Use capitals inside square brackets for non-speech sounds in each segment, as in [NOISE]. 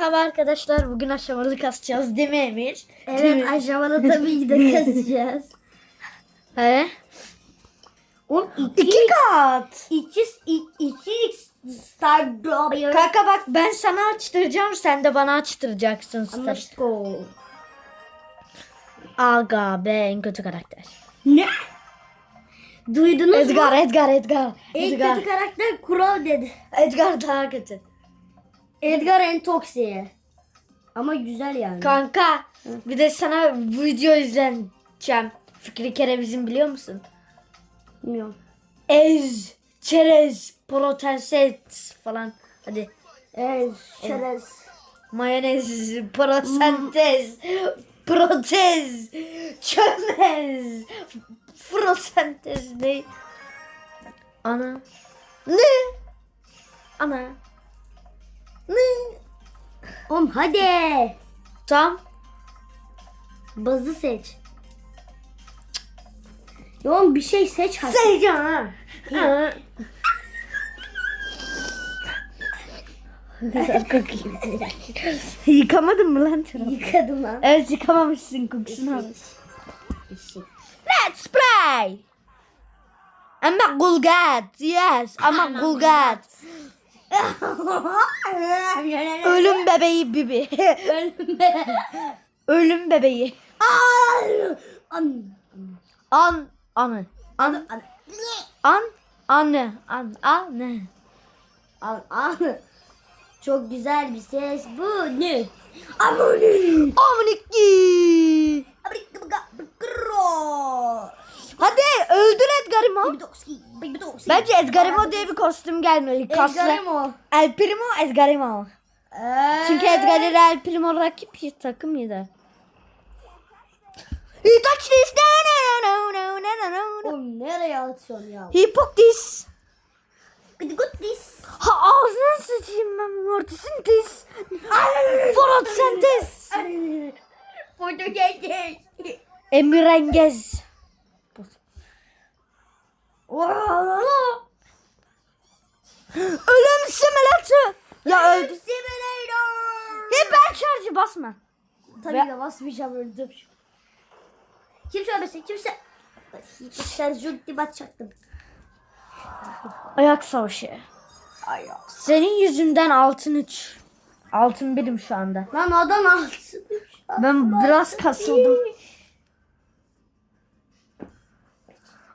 Merhaba arkadaşlar. Bugün aşamalı kasacağız değil mi Emir? Değil Evet mi? aşamalı [LAUGHS] tabii ki de kasacağız. He? Oğlum İki kat. iki, iki, iki star. Kanka bak ben sana açtıracağım. Sen de bana açtıracaksın. Star. Anlaştık. Aga be en kötü karakter. Ne? Duydunuz Edgar, mu? Edgar, Edgar. En Edgar. kötü karakter Kurov dedi. Edgar daha kötü. Edgar en toksiye. Ama güzel yani. Kanka bir de sana video izleneceğim. Fikri Kereviz'in biliyor musun? Bilmiyorum. Ez, çerez, protenset falan. Hadi. Evet, çerez. Mayonez, prosentez, [LAUGHS] protez, çömez, prosentez ne? Ana. Ne? Ana. Oğlum hadi. Tam. Bazı seç. Ya oğlum bir şey seç hadi. Seycan ha. [LAUGHS] Yıkamadın mı lan tarafı? Yıkadım lan. Evet yıkamamışsın kokusunu al. Let's play. I'm a Gulgat. Yes, I'm a Gulgat. [LAUGHS] Ölüm bebeği Bibi. Ölüm bebeği. An. An anı. An. An. An anne. An anne. An. An. Çok güzel bir ses bu. Ne? Amoni. Amaniki. Hadi öldür Edgar'ımı. Bence Edgar'ımı diye bir kostüm gelmeli. Kaslı. Edgar'ım El Primo Edgar'ımı. Çünkü Edgar ile El Primo rakip bir takım yedi. He touched this. No, no, no, no, no, no, no. Oğlum nereye atıyorsun ya? He poked this. Gıdı gıdı dis. Ha ağzına sıçayım ben mortisintis. Fotosentis. Foto geldi. Emirengez. Ölüm simülatı. Ya öldü. Simulator. Hiper şarjı basma. Tabii Ve- ki basmayacağım öldüm. Kim söylemesin kimse. Hiç şarj ulti batacaktım. Ayak savaşı. Ay ya. Senin yüzünden altın 3. Altın birim şu anda. Lan adam altı. Ben biraz kasıldım.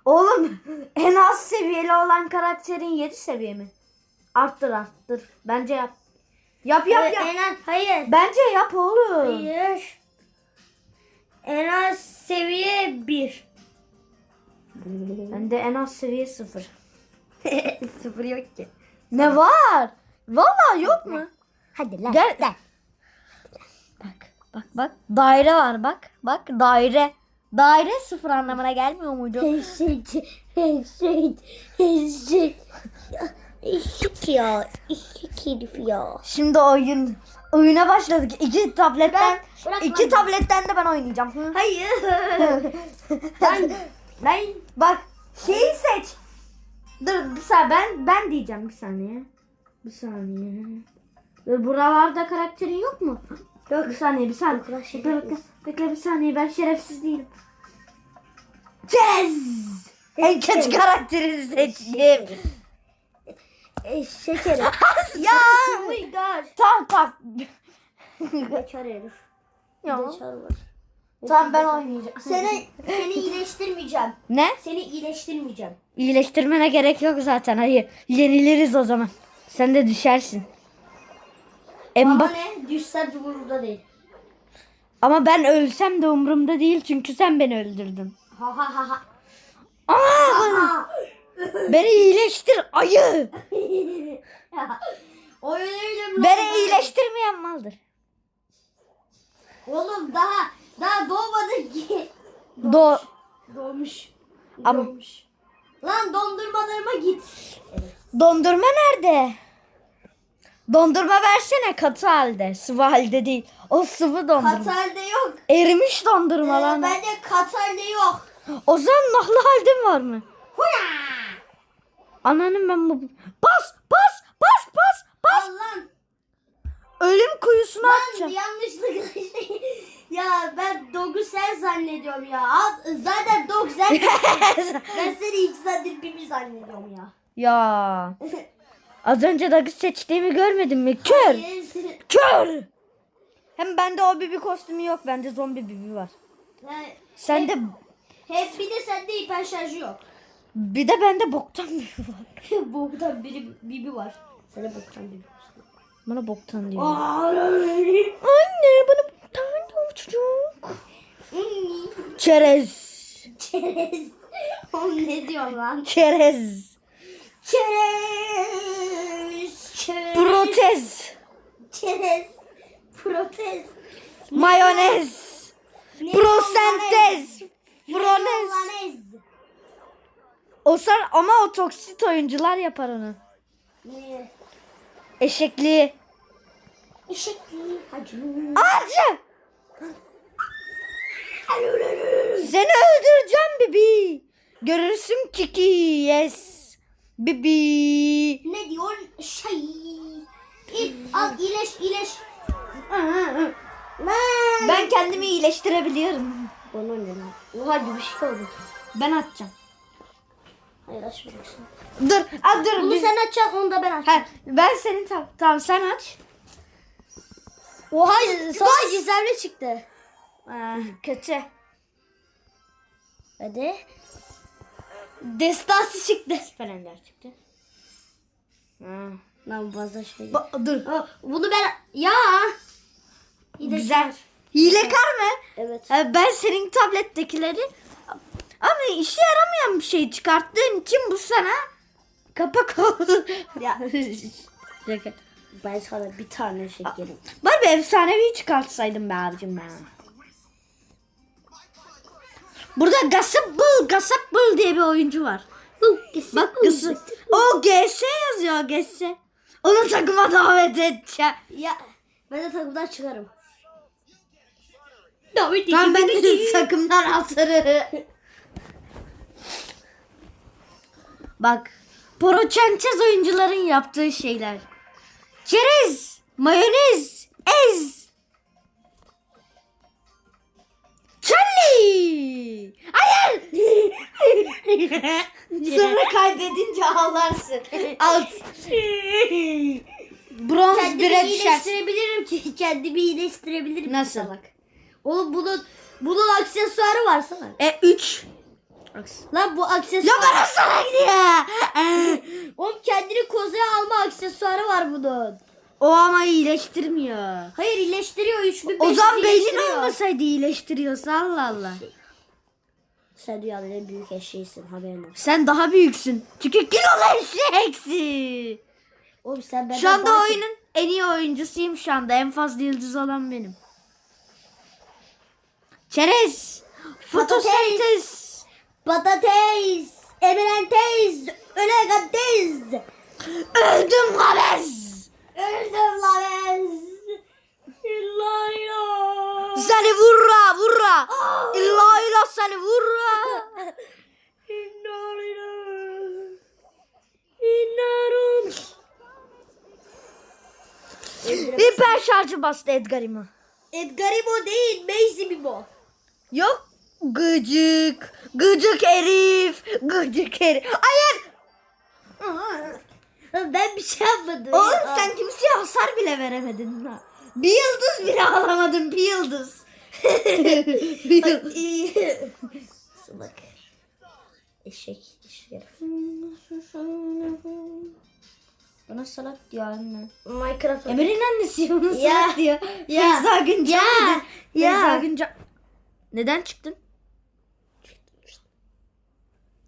Oğlum en az seviyeli olan karakterin 7 seviye mi? Arttır arttır. Bence yap. Yap yap yap. en az, hayır. Bence yap oğlum. Hayır. En az seviye 1. Bende en az seviye 0. [LAUGHS] Sıfır yok ki. Ne var? Vallahi yok mu? Hadi lan. Gel. Bak bak bak. Daire var bak. Bak daire. Daire sıfır anlamına gelmiyor muydu? Eşek, eşek, eşek. Eşek ya, eşek herif ya. Şimdi oyun oyuna başladık. İki tabletten Ben- bırak iki lan. tabletten de ben oynayacağım. Hı. Hayır. [LAUGHS] ben, ben Bak şeyi seç. Dur bir saniye ben ben diyeceğim bir saniye. Bir saniye. Dur, buralarda karakterin yok mu? Yok bir saniye bir saniye. Bekle, bekle, bekle bir saniye ben şerefsiz değilim. Cez! En kötü karakteri seçtim. eşek herif. [LAUGHS] ya oh my god. Tamam tamam. Bekar herif. Ya. Bekar var. Tamam ben oynayacağım. Seni, seni iyileştirmeyeceğim. Ne? Seni iyileştirmeyeceğim. İyileştirmene gerek yok zaten. Hayır. Yeniliriz o zaman. Sen de düşersin. Ama bak ne? Düşsen umurumda değil. ama ben ölsem de umurumda değil çünkü sen beni öldürdün. Ha ha ha ha. Aa! beni iyileştir ayı. [LAUGHS] Oyun eğilim Beni iyileştirmeyen maldır. Oğlum daha daha doğmadı ki. Do Doğmuş. Ama- Doğmuş. Lan dondurmalarıma git. dondurma nerede? Dondurma versene katı halde. Sıvı halde değil. O sıvı dondurma. Kat halde yok. Erimiş dondurma Ee, lan. bende kat halde yok. O zaman nahlı halde var mı? Huya! Ananın ben bu... Bas! Bas! Bas! Bas! Bas! Al lan. ölüm kuyusuna Ben atacağım. yanlışlıkla [LAUGHS] şey... Ya ben Dog'u sen zannediyorum ya. Zaten Dog sen. [LAUGHS] ben seni ilk saattir Bibi zannediyorum ya. Ya [LAUGHS] az önce Dag'ı seçtiğimi görmedin mi? Kör. Kör. Hem bende o bibi kostümü yok. Bende zombi bibi var. He- Sende Hep bir de sende hiper şarjı yok. bir de bende boktan bibi var. [LAUGHS] Boktan biri Bibi var. Sana boktan Bibi var. Bana boktan diyor. Anne bana boktan diyor çocuk. Çerez. Çerez. Oğlum ne diyor lan? Çerez. Çerez. Çerez. Protez. Çerez. Protez. Mayonez. Ne Prosentez. Fronez. O sar ama o toksit oyuncular yapar onu. Ne? Eşekli. Eşekli hacı. Acı. Seni öldüreceğim bibi. Görürsün kiki yes. Bibi. Ne diyor? Şey. İ- Al iyileş iyileş. Ben. Kendimi iyileştirebiliyorum. Bana ne lan? Oha gibi bir şey kaldı. Ben atacağım. Hayır açmayacaksın. Dur, a, dur. Bunu biz- sen açacaksın onu da ben açacağım. Ha, ben senin tam tamam sen aç. Oha sana gizemli çıktı. Aa, kötü. Hadi. Destansı çıktı. Süperender çıktı. Ha. Lan fazla şey. Ba- dur. Aa, Bunu ben ya. İyileş. Güzel. Hilekar mı? Evet. Ha, ben senin tablettekileri ama işe yaramayan bir şey çıkarttığın için bu sana kapak oldu. [LAUGHS] Ya. [LAUGHS] Şaka. Ben sana bir tane şekerim. Var bir efsanevi çıkartsaydım be abicim ben. Burada Gasıbbıl, Gasıbbıl diye bir oyuncu var. Bak Gası. O GS yazıyor GS. Onu takıma davet edeceğim. Ya ben de takımdan çıkarım. Ben ben de takımdan atarım. Bak. Poroçençez oyuncuların yaptığı şeyler. Çerez, mayonez, [LAUGHS] Sonra kaybedince ağlarsın. Al. Bronz Kendimi bire düşer. iyileştirebilirim ki. Kendimi iyileştirebilirim. Nasıl? Bak. Oğlum bunun bunun aksesuarı var sana. E 3. Lan bu Ya aksesuar. bana sana gidiyor. [LAUGHS] Oğlum kendini kozaya alma aksesuarı var bunun. O ama iyileştirmiyor. Hayır iyileştiriyor 3500 O zaman beynin iyileştiriyor. olmasaydı iyileştiriyorsa Allah Allah. Sen dünyanın en büyük eşeğisin haberin olsun. Sen daha büyüksün. Çünkü kilolu eşeksin. Oğlum sen benden Şu anda daha- oyunun en iyi oyuncusuyum şu anda. En fazla yıldız olan benim. Çerez. Fotosentez. Patates, emerentes, elegantes. Öldüm Gabez. Öldüm la ben. İllahi Seni vurra vurra. İlla illa seni vurra. Hiper şarjı bastı Edgar'ıma. Edgarimo değil, Bimo. Yok. Gıcık. Gıcık herif. Gıcık herif. Hayır. Ben bir şey yapmadım. Oğlum ya. sen kimseye hasar bile veremedin. Bir yıldız bile alamadın. Bir yıldız. [LAUGHS] Salak. Eşek. eşek. Bana salak diyor anne. Minecraft. Emir'in annesi ona Ya. salak diyor. Ya. Feyza Güncel Ya. dedi. Ya. Feyza. Neden çıktın?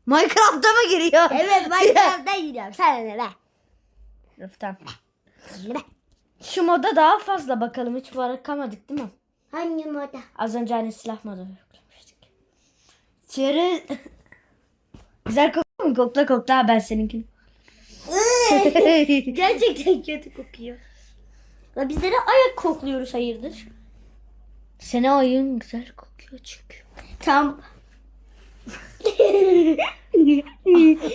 Minecraft'a mı giriyor? Evet Minecraft'ta giriyorum. Sen ne be? Be? Şu moda daha fazla bakalım. Hiç bakamadık değil mi? Hangi moda? Az önce hani silah modu yapmıştık. Çeri... Güzel kokuyor mu? Kokla kokla ben seninkini. [LAUGHS] Gerçekten kötü kokuyor. La bizlere ayak kokluyoruz hayırdır? Sene oyun güzel kokuyor çünkü. Tam. [LAUGHS]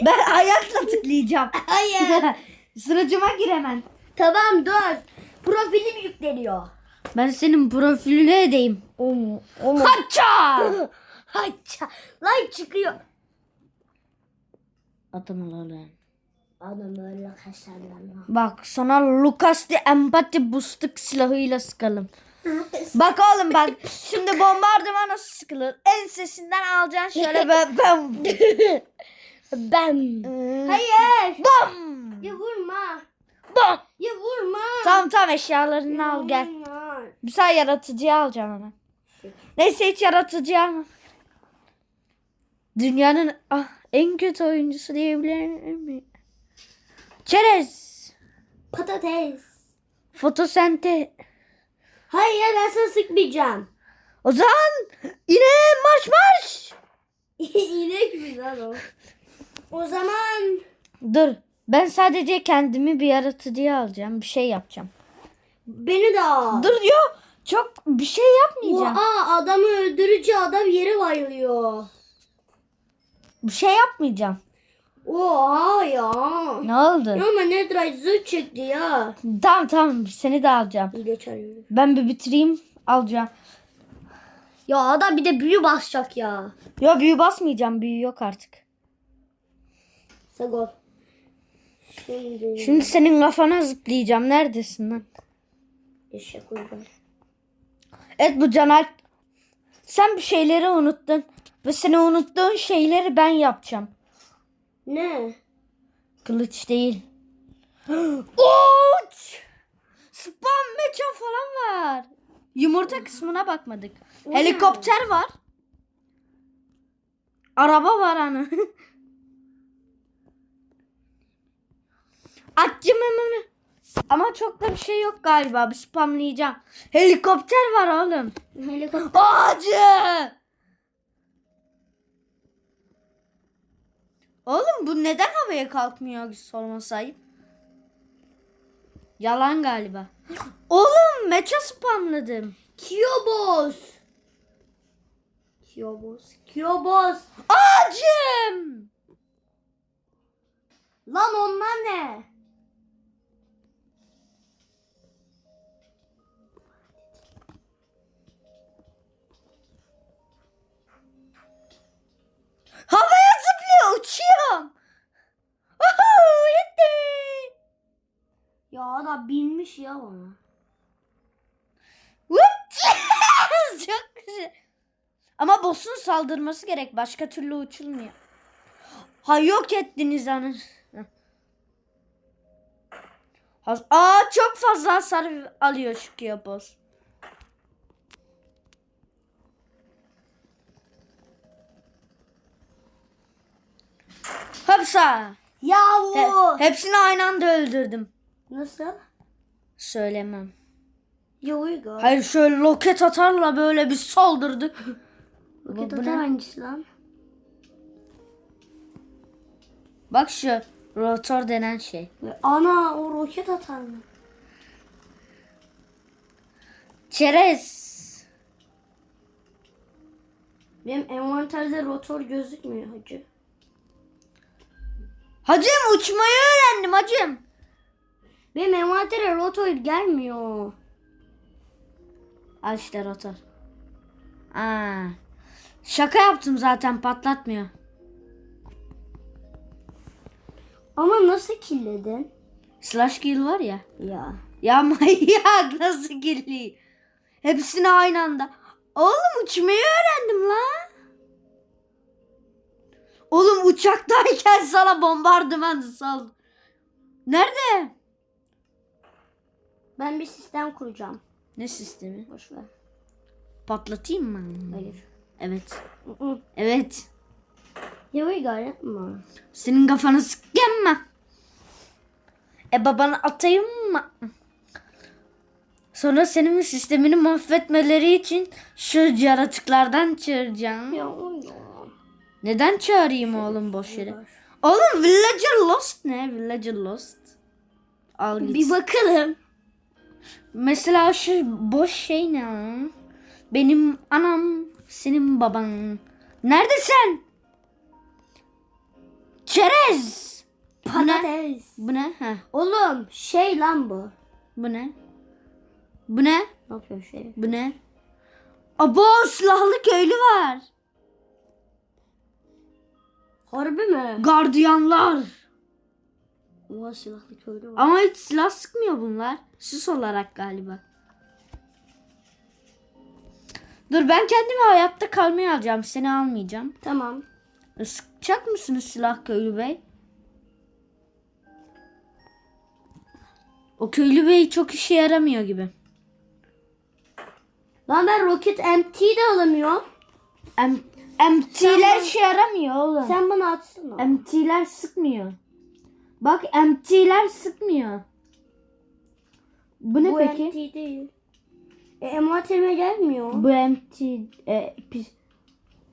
Ben ayakla tıklayacağım. [LAUGHS] Hayır. Sıracıma gir hemen. tamam dur. profilim yükleniyor. Ben senin profiline edeyim. Omo. Omo. Haça! [LAUGHS] Haça. Lan çıkıyor. Lan. Adam öyle kaşarlanma. Bak sana Lucas de empati boostuk silahıyla sıkalım. [LAUGHS] Bak oğlum bak şimdi bombardıman nasıl sıkılır? Ensesinden alacaksın şöyle ben ben. Ben. Hayır. Hayır. Bam. Ya vurma. Bam. Ya vurma. Tamam tamam eşyalarını al gel. Vurma. Bir sen yaratıcıyı alacağım hemen. Neyse hiç yaratıcı alma. Dünyanın ah, en kötü oyuncusu diyebilir miyim? Çerez. Patates. Fotosente. Hayır ben sana sıkmayacağım. O zaman yine marş marş. [LAUGHS] İnek mi lan o? O zaman Dur. Ben sadece kendimi bir yaratıcıya alacağım. Bir şey yapacağım. Beni de al. Dur yo. Çok bir şey yapmayacağım. Oha adamı öldürücü adam yere bayılıyor. Bir şey yapmayacağım. Oha ya. Ne oldu? Ya ama Netherite zırh çekti ya. Tamam tamam seni de alacağım. Çağırıyorum. Ben bir bitireyim alacağım. Ya adam bir de büyü basacak ya. Yo büyü basmayacağım. Büyü yok artık. Sagol. Şimdi. Şimdi senin kafana zıplayacağım. Neredesin lan? Eşek uygar. Evet bu Caner. Sen bir şeyleri unuttun. Ve seni unuttuğun şeyleri ben yapacağım. Ne? Kılıç değil. [GASPS] Uç! Spam mecha falan var. Yumurta kısmına bakmadık. Helikopter var. Araba var hani. Atçı memnun. Ama çok da bir şey yok galiba. Bir spamlayacağım. Helikopter var oğlum. Helikopter. Acı. Oğlum bu neden havaya kalkmıyor sorma sahip? Yalan galiba. Oğlum mecha spamladım. Kyobos. Kyobos. Kyobos. Acım. Lan onlar ne? Havaya zıplıyor uçuyorum. Uhu, yetti. Ya adam binmiş ya bana. [LAUGHS] Çok güzel. Ama boss'un saldırması gerek. Başka türlü uçulmuyor. Ha yok ettiniz anı. Aa çok fazla hasar alıyor şu Kiyopos. Hapsa. Yahu. He- hepsini aynı anda öldürdüm. Nasıl? Söylemem. Ya uygar. Hayır şöyle loket atarla böyle bir saldırdı. Bu atar ne? hangisi lan? Bak şu rotor denen şey. Ana o roket atar mı? Çerez. Benim envanterde rotor gözükmüyor hacı. Hacım uçmayı öğrendim hacım. Benim envantere rotor gelmiyor. Al işte rotor. Aa. Şaka yaptım zaten patlatmıyor. Ama nasıl killedin? Slash kill var ya. Ya. Ya manyak nasıl kirli? Hepsini aynı anda. Oğlum uçmayı öğrendim lan. Oğlum uçaktayken [LAUGHS] sana bombardıman sal. Nerede? Ben bir sistem kuracağım. Ne sistemi? Boş ver. Patlatayım mı? Hayır. Evet. Evet. Ya uygar yapma. Senin kafanı sıkayım mı? E babanı atayım mı? Sonra senin sistemini mahvetmeleri için şu yaratıklardan çağıracağım. Ya uygar. Neden çağırayım oğlum boş yere? Oğlum Villager Lost ne? Villager Lost. Al git. Bir bakalım. Mesela şu boş şey ne? Benim anam, senin baban. Neredesin? Çerez. Bu ne? Patates. Bu ne? Heh, Oğlum şey lan bu. bu ne? Bu ne? Ne yapıyor şey? Bu ne? Abo silahlı köylü var. Harbi mi? Gardiyanlar. Oha silahlı köylü var. Ama hiç silah sıkmıyor bunlar. Süs olarak galiba. Dur ben kendimi hayatta kalmaya alacağım. Seni almayacağım. Tamam. E, Sıkacak mısınız silah köylü bey? O köylü bey çok işe yaramıyor gibi. Lan ben Rocket MT de alamıyorum. M MT'ler işe yaramıyor oğlum. Sen bana atsana. MT'ler sıkmıyor. Bak MT'ler sıkmıyor. Bu ne Bu peki? MT değil. E, envanterime gelmiyor. Bu MT e, pis-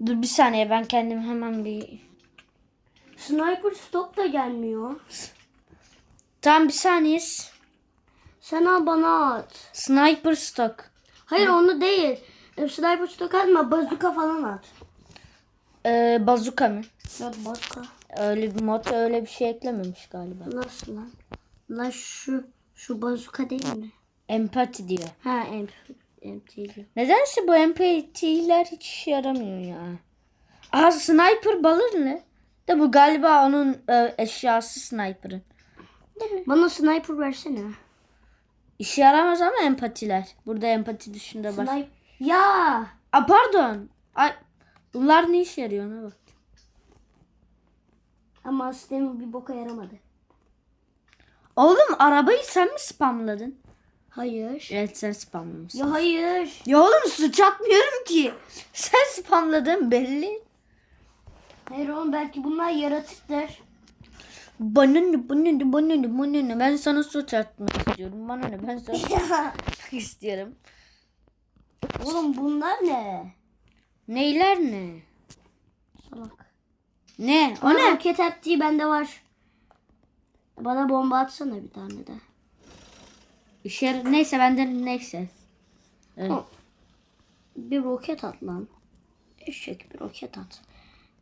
Dur bir saniye ben kendim hemen bir Sniper stock da gelmiyor. Tam bir saniye. Sen al bana at. Sniper stock. Hayır onu değil. E, Sniper stock atma bazooka falan at. Ee, bazuka mı? Yok bazooka. Öyle bir mod öyle bir şey eklememiş galiba. Nasıl lan? Lan şu şu bazooka değil mi? Empati diyor. Ha MT. MT diyor. Nedense bu empatiler hiç işe yaramıyor ya. Aa sniper balır ne? De bu galiba onun e, eşyası sniper'ın. Bana sniper versene. İşe yaramaz ama empatiler. Burada empati dışında var. Sniper. Ya. Aa pardon. Ay, bunlar ne işe yarıyor ona bak. Ama sistemin bir boka yaramadı. Oğlum arabayı sen mi spamladın? Hayır. Evet sen spamlamışsın. Ya hayır. Ya oğlum suç atmıyorum ki. Sen spamladın belli. Hayır oğlum belki bunlar yaratıktır. Bana ne bana ne bana ne bana ne ben sana suç atmak istiyorum. Bana ne ben sana [LAUGHS] istiyorum. oğlum bunlar ne? Neyler ne? Salak. Ne? O O ne? Roket attığı bende var. Bana bomba atsana bir tane de. İşe neyse benden neyse. Evet. Hı. Bir roket at lan. Eşek bir roket at.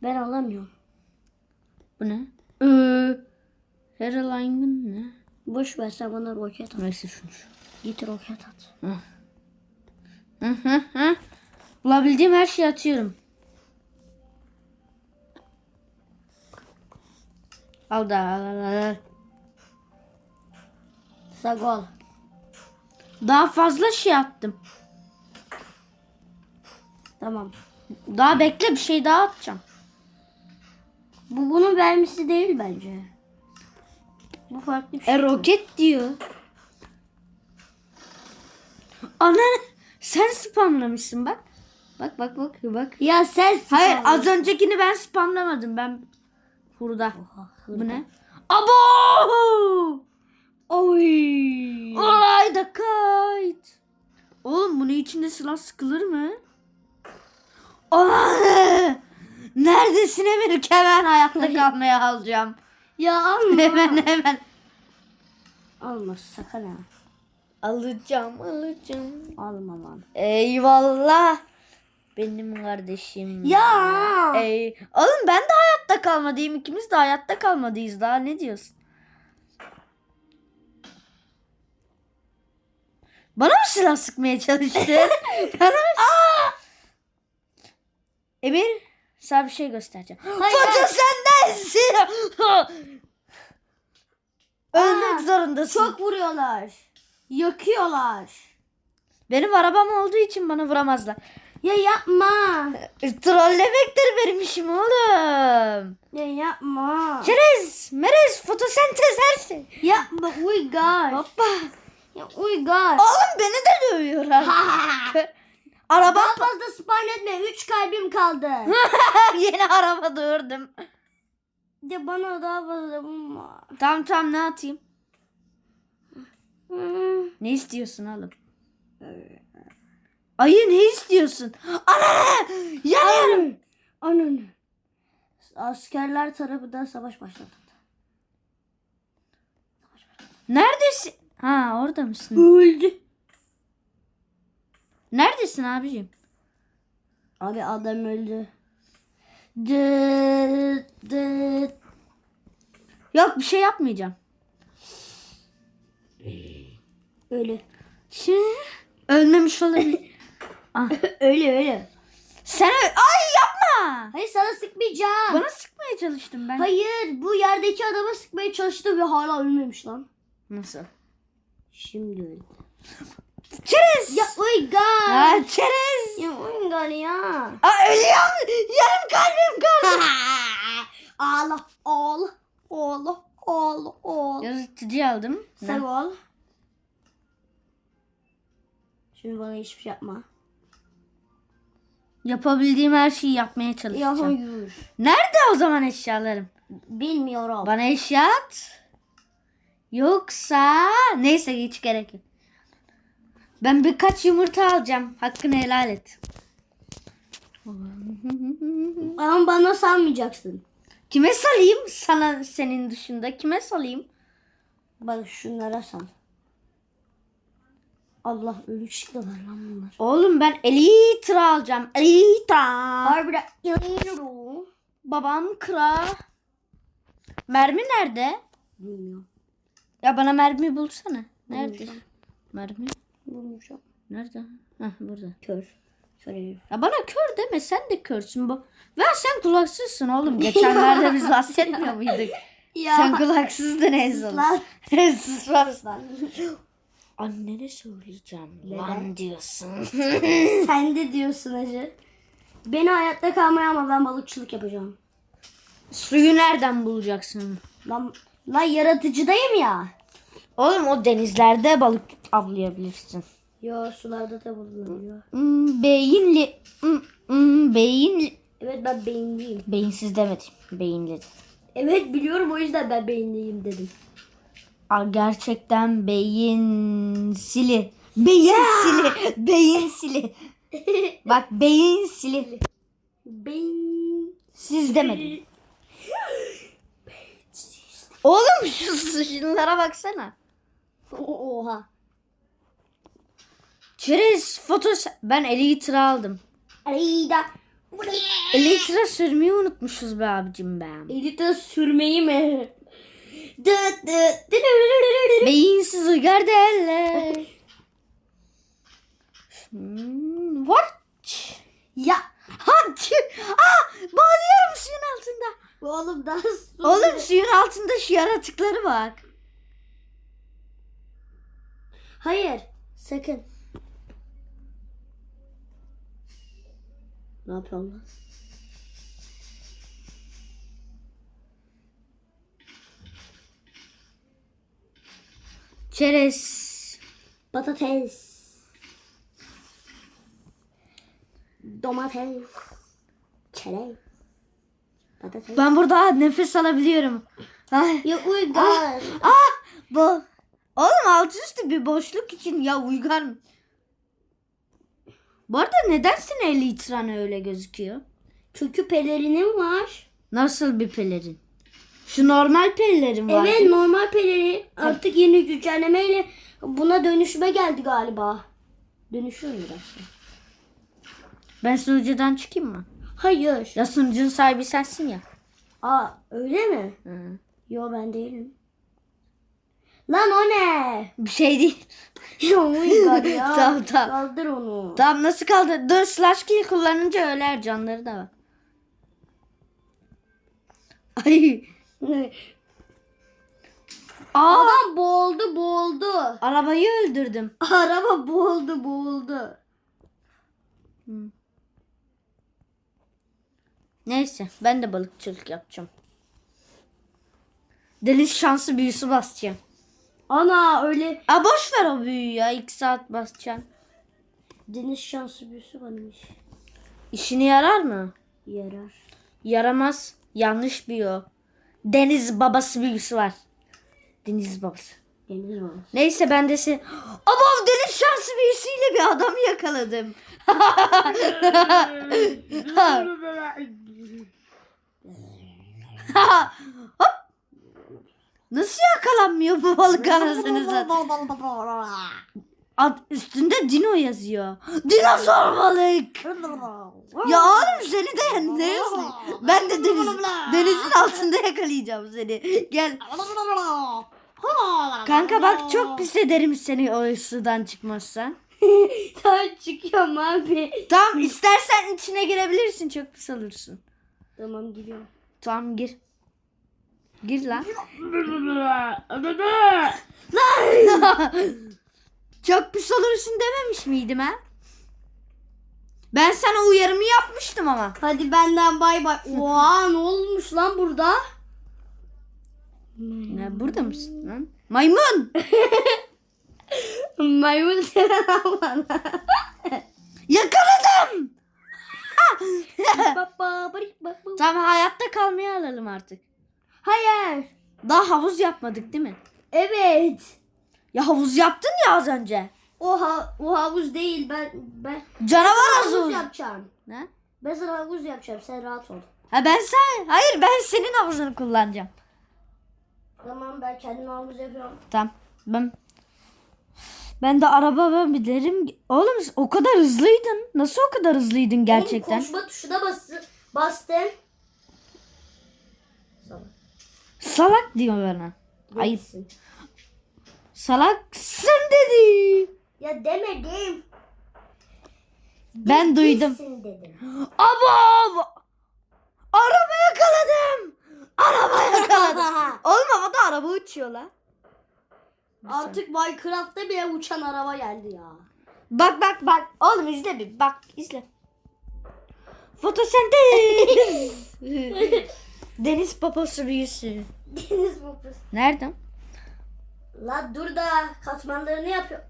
Ben alamıyorum. Bu ne? Ee, Heraline'ın ne? Boş ver sen bana roket at. Neyse şunu şu. Git roket at. Hı hı hı. Bulabildiğim her şeyi atıyorum. Al da al al al. Sagol. Daha fazla şey attım. Tamam. Daha bekle bir şey daha atacağım. Bu bunun vermesi değil bence. Bu farklı bir şey. E roket diyor. Ana sen spamlamışsın bak. Bak bak bak bak. Ya sen Hayır az öncekini ben spamlamadım. Ben burada. Oha, Bu ne? Abo! Oy. Olay da kayıt. Oğlum bunun içinde silah sıkılır mı? Aa! Neredesin Emir? Hemen hayatta kalmaya alacağım. Ya alma. [LAUGHS] Hemen hemen. alma sakın ha. Alacağım alacağım. Alma lan. Eyvallah. Benim kardeşim. Ya. Ey. Oğlum ben de hayatta kalmadıyım. İkimiz de hayatta kalmadıyız daha. Ne diyorsun? Bana mı silah sıkmaya çalıştın? [LAUGHS] Bana mı? Emir sana bir şey göstereceğim. [GASPS] Hayır. Foto sendensin. [GASPS] Ölmek Aa, zorundasın. Çok vuruyorlar. Yakıyorlar. Benim arabam olduğu için bana vuramazlar. Ya yapma. E, Trollemektir benim işim oğlum. Ya yapma. Çerez, merez, fotosentez her şey. Yapma uygar. Hoppa. Ya uygar. Oğlum beni de dövüyorlar. araba Daha fazla spawn etme. Üç kalbim kaldı. [LAUGHS] yeni araba dövdüm. Ya bana daha fazla bulma. Tamam tamam ne atayım? Ne istiyorsun oğlum? Ayı ne istiyorsun? Ana! Yanıyorum. Ananı. Askerler tarafından savaş başladı. Neredesin? Ha orada mısın? Öldü. Neredesin abicim? Abi adam öldü. Dıt dıt. Yok bir şey yapmayacağım. Ölü. Şimdi Ölmemiş olabilir. Ah. [LAUGHS] öyle öyle. Sen Ay yapma. Hayır sana sıkmayacağım. Bana sıkmaya çalıştım ben. Hayır bu yerdeki adama sıkmaya çalıştı ve hala ölmemiş lan. Nasıl? Şimdi öldü. Çerez. Ya uygar. Ha, çerez. Ya uygar ya. Aa, ölüyorum. Yarım kalbim kaldı. [LAUGHS] ağla ağla ağla ağla ağla. Yaratıcı aldım. Sen ol. Şimdi bana hiçbir şey yapma. Yapabildiğim her şeyi yapmaya Ya çalışacağım. hayır. Nerede o zaman eşyalarım? Bilmiyorum. Bana eşya at. Yoksa neyse hiç gerek yok. Ben birkaç yumurta alacağım. Hakkını helal et. Ama bana salmayacaksın. Kime salayım? Sana senin dışında kime salayım? Bak şunlara sal. Allah ölü çıktılar lan bunlar. Oğlum ben Elytra alacağım. Elytra. Harbiden inanıyorum. Babam kra. Mermi nerede? Bilmiyorum. Ya bana mermi bulsana. Nerede? Bulacağım. Mermi Bulmuşum. nerede? Heh burada. Kör. Herif. Ya bana kör deme sen de körsün bu. Ve sen kulaksızsın oğlum. Geçenlerde biz bahsetmiyor muyduk? [LAUGHS] Ya. Sen kulaksızdın en son. [LAUGHS] Lan. Sus lan. Annene söyleyeceğim. Neden? Lan diyorsun. [LAUGHS] [LAUGHS] Sen de diyorsun hacı. Beni hayatta kalmaya ama ben balıkçılık yapacağım. Suyu nereden bulacaksın? Lan, lan yaratıcıdayım ya. Oğlum o denizlerde balık avlayabilirsin. Yo sularda da bulunabiliyor. Hmm, beyinli. Hmm, hmm, beyinli. Evet ben beyinliyim. Beyinsiz demedim. Beyinli. Evet biliyorum o yüzden ben beyinliyim dedim. Gerçekten beyin sili. Beyin [LAUGHS] sili. Beyin sili. Bak beyin sili. Beyin. Siz demedim. Oğlum şu şunlara baksana. Oha. Çerez fotos. Ben Elytra aldım. Aleyda. Elytra sürmeyi unutmuşuz be abicim be. Elite sürmeyi mi? Dıt dıt. Beyinsiz uygar derler. Hmm, what? Ya Hadi. Aa, bağlıyorum suyun altında. oğlum daha su. Oğlum suyun altında şu yaratıkları bak. Hayır. Sakın. Ne yapıyorsun lan? Çerez. Patates. Domates. Çerez. Patates. Ben burada nefes alabiliyorum. Ay. Ya uygar. Ah bu. Oğlum altı üstü bir boşluk için ya uygar mı? Bu arada neden senin elitran öyle gözüküyor? Çünkü pelerinim var. Nasıl bir pelerin? Şu normal pelerin var. Evet normal pelerin. Artık yeni güncellemeyle buna dönüşme geldi galiba. Dönüşüyor mu biraz? Ben sunucudan çıkayım mı? Hayır. Ya sunucunun sahibi sensin ya. Aa öyle mi? Hı. Yo ben değilim. Lan o ne? Bir şey değil. [LAUGHS] Ya uygar [LAUGHS] ya. Tamam, tamam. Kaldır onu. Tamam nasıl kaldı? Dur slash kill kullanınca öler canları da var. Ay. Aa, Adam boğuldu boğuldu. arabayı öldürdüm. [LAUGHS] Araba boğuldu boğuldu. Neyse ben de balıkçılık yapacağım. Deniz şansı büyüsü basacağım. Ana öyle Aa boş ver o büyüyü ya. 2 saat basacağım. deniz şansı büyüsü varmış. İşine yarar mı? Yarar. Yaramaz. Yanlış büyü o. Deniz babası büyüsü var. Deniz babası. Deniz var. Neyse ben de se... Ama deniz şansı büyüsüyle bir adam yakaladım. [LAUGHS] Hop. Nasıl yakalanmıyor bu balık anasını? [LAUGHS] Ad, üstünde Dino yazıyor. Dinozor balık. Ya oğlum seni de ne yazıyor? Ben de deniz, denizin altında yakalayacağım seni. Gel. Kanka bak çok pis ederim seni o sudan çıkmazsan. [LAUGHS] tamam çıkıyorum abi. Tamam istersen içine girebilirsin çok pis olursun. Tamam gidiyorum. Tamam gir. Gir lan. [LAUGHS] [LAUGHS] çok pis olursun dememiş miydim ha? Ben sana uyarımı yapmıştım ama. Hadi benden bay bay. [LAUGHS] Oha ne olmuş lan burada? Ne burada mısın lan? Maymun. [LAUGHS] Maymun senen bana. Yakaladım. Tamam hayatta kalmaya alalım artık. Hayır. Daha havuz yapmadık değil mi? Evet. Ya havuz yaptın ya az önce. O, ha, o havuz değil ben ben Canavar havuz havuzu. yapacağım. Ne? Ben sana havuz yapacağım sen rahat ol. Ha ben sen. Hayır ben senin havuzunu kullanacağım. Tamam ben kendim havuz yapıyorum. Tamam. Ben ben de araba binerim. Oğlum o kadar hızlıydın. Nasıl o kadar hızlıydın gerçekten? Oğlum koşma tuşuna bastı, bastım. Salak. Salak diyor bana. Ayıp. Salaksın dedi. Ya demedim. Ben duydum. Dedim. Abo! Araba yakaladım. Araba yakaladım. [LAUGHS] Oğlum havada araba uçuyor la. Artık Minecraft'ta bile uçan araba geldi ya. Bak bak bak. Oğlum izle bir. Bak izle. Fotosentez. [LAUGHS] Deniz poposu büyüsü. Deniz babası. Nereden? La dur da katmanlarını yapıyor.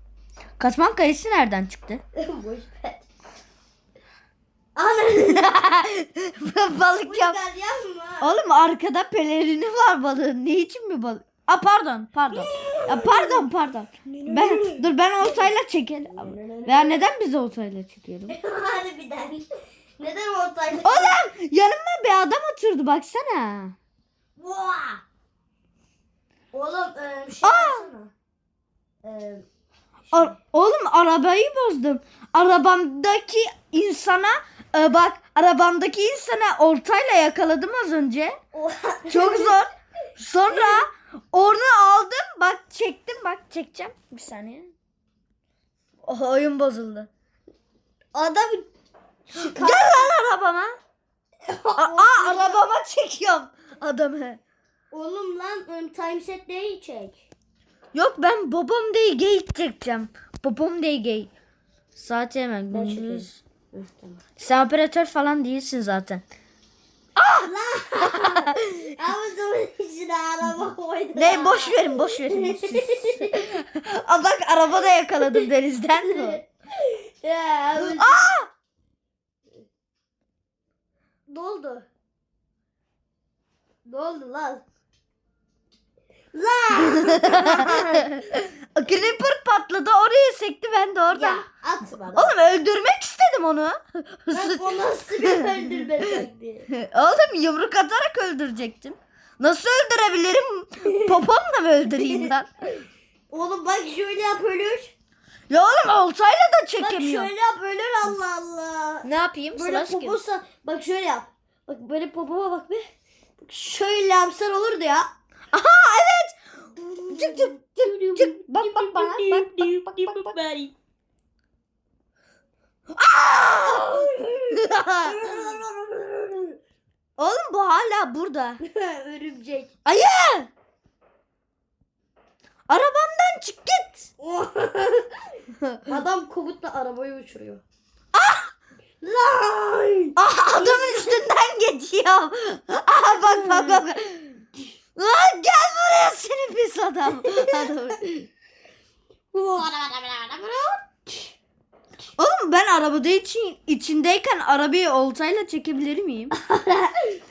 Katman kayısı nereden çıktı? [LAUGHS] Boş ver. Ana. [LAUGHS] Balık yap. yapma. Oğlum arkada pelerini var balığın. Ne için mi balık? Aa pardon pardon. Ya pardon pardon. Ben dur ben oltayla çekelim. Ya neden biz oltayla çekelim? [LAUGHS] Harbiden. Neden ortayda? Oğlum yanıma bir adam oturdu baksana. Vaa! Oğlum e, şey yapsana. E, Ar- oğlum arabayı bozdum. Arabamdaki insana e, bak arabamdaki insana oltayla yakaladım az önce. [LAUGHS] Çok zor. Sonra onu aldım. Bak çektim bak çekeceğim. Bir saniye. Oh, oyun bozuldu. Adam Gel lan arabama. [LAUGHS] Aa, arabama çekiyorum adamı. Oğlum lan ım, time set neyi çek? Yok ben babam değil geyik çekeceğim. Babam değil geyik. Saat hemen gündüz. Sen operatör falan değilsin zaten. [LAUGHS] Ama zaman içine araba koydum. Ne boş verin boş verin. [LAUGHS] Aa, bak araba da yakaladım denizden mi? [LAUGHS] Ya, ama- Aa! Ne oldu? Ne oldu lan? [LAUGHS] Creeper patladı oraya sekti ben de oradan. ya at bana. Oğlum öldürmek istedim onu. Bak o nasıl bir [LAUGHS] öldürme taktiği. Oğlum yumruk atarak öldürecektim. Nasıl öldürebilirim? Popomla mı öldüreyim lan? [LAUGHS] Oğlum bak şöyle yap ölür. Ya oğlum oltayla da Bak şöyle yap ölür Allah Allah. Ne yapayım? Böyle gibi. poposa bak şöyle yap. Bak böyle popoma bak. Bak şöyle yapsan olurdu ya. Aha evet. Çık çık çık çık. Bak bak bana. Bak bak bak bak. bak. Oğlum bu hala burada. [LAUGHS] Örümcek. Ayı! Arabamdan çık git. [LAUGHS] Adam komutla arabayı uçuruyor. Lan! Aha adamın üstünden [LAUGHS] geçiyor. Aha bak bak bak. Lan gel buraya seni pis adam. adam. Oğlum ben arabada için, içindeyken arabayı oltayla çekebilir miyim?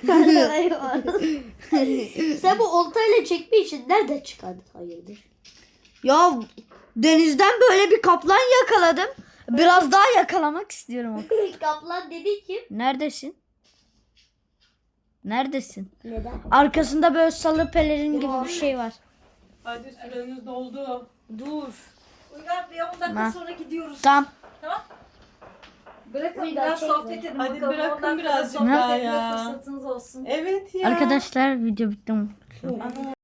[LAUGHS] Sen bu oltayla çekme için nereden çıkardın hayırdır? ya denizden böyle bir kaplan yakaladım. Biraz daha yakalamak istiyorum. [LAUGHS] Kaplan dedi ki. Neredesin? Neredesin? Neden? Arkasında böyle salı pelerin gibi bir şey var. Hadi süreniz doldu. Dur. Uygar bir 10 dakika Ha. sonra gidiyoruz. Tamam. Bırakın Uygar, biraz çekme. sohbet edin Hadi bakalım. bırakın 10 dakika birazcık sohbet daha etme ya. fırsatınız olsun. Evet ya. Arkadaşlar video bitti. Ana.